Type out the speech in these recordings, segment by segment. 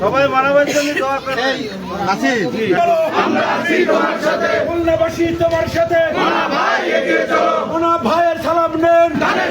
সবাই জন্য তোমার সাথে। ভাইয়ের সালাম নেন। ধানের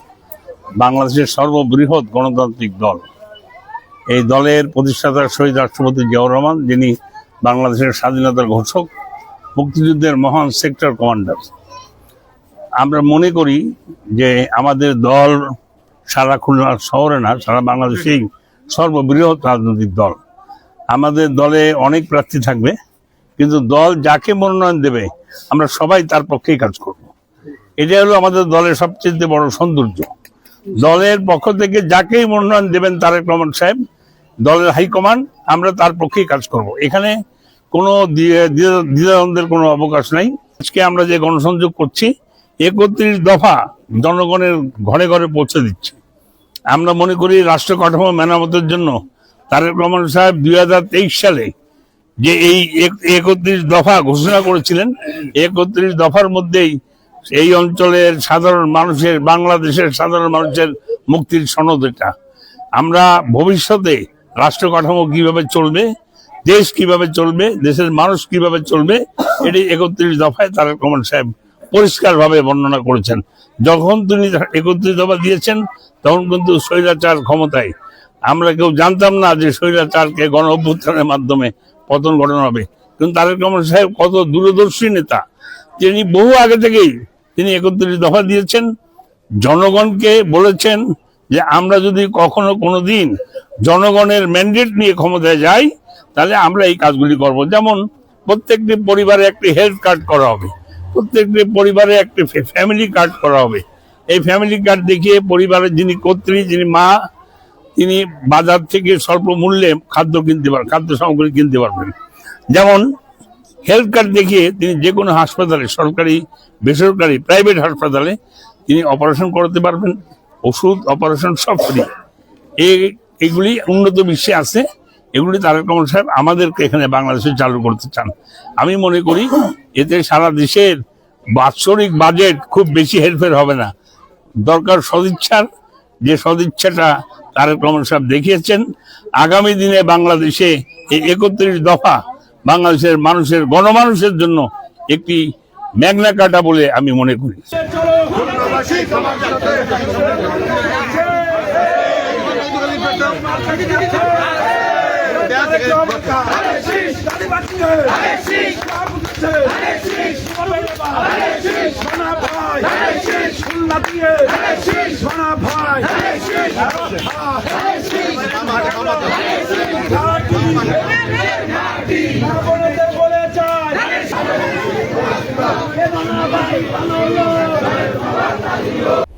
বাংলাদেশের সর্ববৃহৎ গণতান্ত্রিক দল। এই দলের প্রতিষ্ঠাতা শহীদ রাষ্ট্রপতি জিয়াউর রহমান, যিনি বাংলাদেশের স্বাধীনতার ঘোষক, মুক্তিযুদ্ধের মহান সেক্টর কমান্ডার। আমরা মনে করি যে আমাদের দল সারা খুলনা শহরে না, সারা বাংলাদেশেই সর্ববৃহৎ রাজনৈতিক দল। আমাদের দলে অনেক প্রার্থী থাকবে, কিন্তু দল যাকে মনোনয়ন দেবে, আমরা সবাই তার পক্ষেই কাজ করব। এটা হলো আমাদের দলের সবচেয়ে বড় সৌন্দর্য। দলের পক্ষ থেকে যাকেই মনোনয়ন দেবেন তারেক রহমান সাহেব, দলের হাইকমান্ড আমরা তার পক্ষেই কাজ করব। এখানে কোনো দ্বি- দ্বি- দ্বিধাদ্বন্দ্বের কোনো অবকাশ নাই। আজকে আমরা যে গণসংযোগ করছি, একত্রিশ দফা জনগণের ঘরে ঘরে পৌঁছে দিচ্ছি। আমরা মনে করি রাষ্ট্র কাঠামো মেরামতের জন্য তারেক রহমান সাহেব দুই হাজার তেইশ সালে যে এই এক- একত্রিশ দফা ঘোষণা করেছিলেন, একত্রিশ দফার মধ্যেই এই অঞ্চলের সাধারণ মানুষের, বাংলাদেশের সাধারণ মানুষের মুক্তির সনদ এটা। আমরা ভবিষ্যতে রাষ্ট্র কাঠামো কীভাবে চলবে, দেশ কীভাবে চলবে, দেশের মানুষ কীভাবে চলবে, এটি একত্রিশ দফায় তারেক রহমান সাহেব পরিষ্কারভাবে বর্ণনা করেছেন। যখন তিনি একত্রিশ দফা দিয়েছেন, তখন কিন্তু স্বৈরাচার ক্ষমতায়। আমরা কেউ জানতাম না যে স্বৈরাচারকে গণ অভ্যুত্থানের মাধ্যমে পতন ঘটানো হবে। কিন্তু তারেক রহমান সাহেব কত দূরদর্শী নেতা। তিনি বহু আগে থেকেই তিনি একত্রিশ দফা দিয়েছেন, জনগণকে বলেছেন যে আমরা যদি কখনো কোনো দিন জনগণের ম্যান্ডেট নিয়ে ক্ষমতায় যাই, তাহলে আমরা এই কাজগুলি করব। যেমন প্রত্যেকটি পরিবারে একটি হেলথ কার্ড করা হবে, প্রত্যেকটি পরিবারে একটি ফ্যামিলি কার্ড করা হবে। এই ফ্যামিলি কার্ড দেখিয়ে পরিবারের যিনি কর্ত্রী, যিনি মা, তিনি বাজার থেকে স্বল্প মূল্যে খাদ্য কিনতে পারবেন খাদ্য সামগ্রী কিনতে পারবেন। যেমন হেলথ কার্ড দেখিয়ে তিনি যে কোনো হাসপাতালে, সরকারি, বেসরকারি, প্রাইভেট হাসপাতালে তিনি অপারেশন করাতে পারবেন। ওষুধ, অপারেশন সব ফ্রি এগুলি উন্নত বিশ্বে আছে। এগুলি তারেক রহমান সাহেব আমাদেরকে এখানে বাংলাদেশে চালু করতে চান। আমি মনে করি এতে সারা দেশের বাৎসরিক বাজেট খুব বেশি হেরফের হবে না। দরকার সদিচ্ছার। যে সদিচ্ছাটা তারেক রহমান সাহেব দেখিয়েছেন, আগামী দিনে বাংলাদেশে এই একত্রিশ দফা বাংলাদেশের মানুষের গণমানুষের জন্য একটি ম্যাগনা কাটা বলে আমি মনে করি। বলে ¡Ay, ¡Ay,